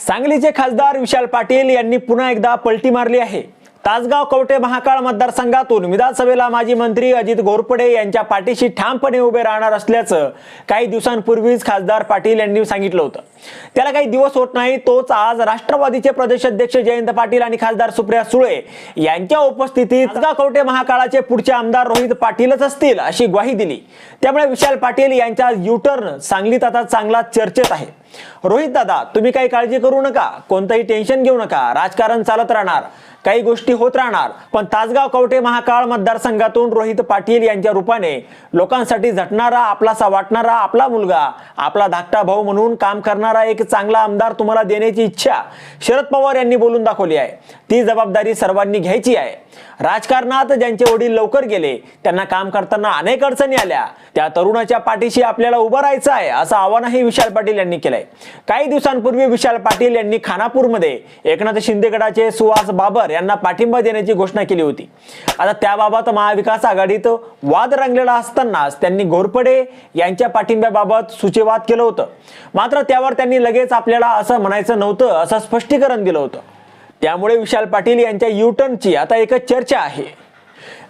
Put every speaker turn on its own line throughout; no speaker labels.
सांगलीचे खासदार विशाल पाटील यांनी पुन्हा एकदा पलटी मारली आहे. तासगाव कवटे महाकाळ मतदारसंघातून विधानसभेला माजी मंत्री अजित घोरपडे यांच्या पाठीशी ठामपणे उभे राहणार असल्याचं काही दिवसांपूर्वीच खासदार पाटील यांनी सांगितलं होतं. त्याला काही दिवस होत नाही तोच आज राष्ट्रवादीचे प्रदेशाध्यक्ष जयंत पाटील आणि खासदार सुप्रिया सुळे यांच्या उपस्थितीत तासगाव कवटे महाकाळाचे पुढचे आमदार रोहित पाटीलच असतील अशी ग्वाही दिली. त्यामुळे विशाल पाटील यांच्या युटर्न सांगलीत आता चांगला चर्चेत आहे रोहित दादा तुम्ही काही काळजी करू नका. कोणतंही टेन्शन घेऊ नका. राजकारण चालत राहणार. काही गोष्टी होत राहणार. पण तासगाव कवटे महाकाळ मतदारसंघातून रोहित पाटील यांच्या रूपाने लोकांसाठी झटणारा आपलासा वाटणारा आपला मुलगा आपला धाकटा भाऊ म्हणून काम करणारा एक चांगला आमदार तुम्हाला देण्याची इच्छा शरद पवार यांनी बोलून दाखवली आहे. ती जबाबदारी सर्वांनी घ्यायची आहे. राजकारणात ज्यांचे वडील लवकर गेले त्यांना काम करताना अनेक अडचणी आल्या. त्या तरुणाच्या पाठीशी आपल्याला उभं राहायचं आहे असं आवाहनही विशाल पाटील यांनी केलंय. काही दिवसांपूर्वी विशाल पाटील यांनी खानापूरमध्ये एकनाथ शिंदे गटाचे सुहास बाबर यांना पाठिंबा देण्याची घोषणा केली होती. आता त्याबाबत महाविकास आघाडीत वाद रंगलेला असतानाच त्यांनी घोरपडे यांच्या पाठिंब्याबाबत सूचीवाद केलं होतं. मात्र त्यावर त्यांनी लगेच आपल्याला असं म्हणायचं नव्हतं असं स्पष्टीकरण दिलं होतं. त्यामुळे विशाल पाटील यांच्या युटर्नची आता एकच चर्चा आहे.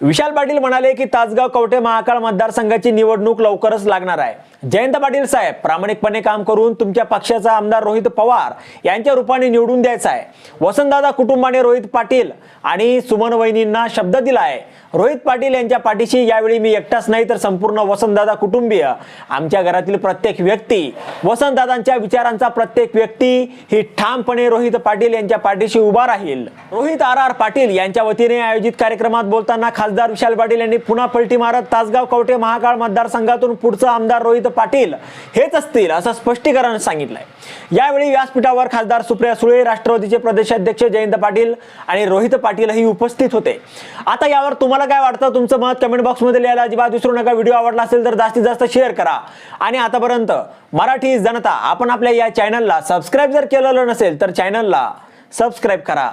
विशाल पाटील म्हणाले की तासगाव कवठे महाकाळ मतदारसंघाची निवडणूक लवकरच लागणार आहे. जयंत पाटील साहेब प्रामाणिकपणे काम करून तुमच्या पक्षाचा आमदार रोहित पवार यांच्या रूपाने निवडून द्यायचा आहे. वसंतदादा कुटुंबाने रोहित पाटील आणि सुमन वहिनींना शब्द दिला आहे रोहित पाटील यांच्या पाठीशी यावेळी मी एकटाच नाही तर संपूर्ण वसंतदादा कुटुंबीय. आमच्या घरातील प्रत्येक व्यक्ती वसंतदादांच्या विचारांचा प्रत्येक व्यक्ती ही ठामपणे रोहित पाटील यांच्या पाठीशी उभा राहील. रोहित आर आर पाटील यांच्या वतीने आयोजित कार्यक्रमात बोलताना खासदार विशाल पाटील यांनी पुन्हा पलटी मारत तासगाव कवटे महाकाळ मतदारसंघातून पुढचा आमदार रोहित पाटील हेच असतील असं स्पष्टीकरण सांगितलंय. यावेळी व्यासपीठावर खासदार सुप्रिया सुळे राष्ट्रवादीचे प्रदेशाध्यक्ष जयंत पाटील आणि रोहित पाटीलही उपस्थित होते. आता यावर तुम्हाला काय वाटतं? तुमचं मत कमेंट बॉक्समध्ये लिहायला अजिबात विसरू नका. व्हिडिओ आवडला असेल तर जास्तीत जास्त शेअर करा. आणि आतापर्यंत मराठी जनता आपण आपल्या या चॅनलला सबस्क्राईब जर केलेलं नसेल तर चॅनलला सबस्क्राईब करा.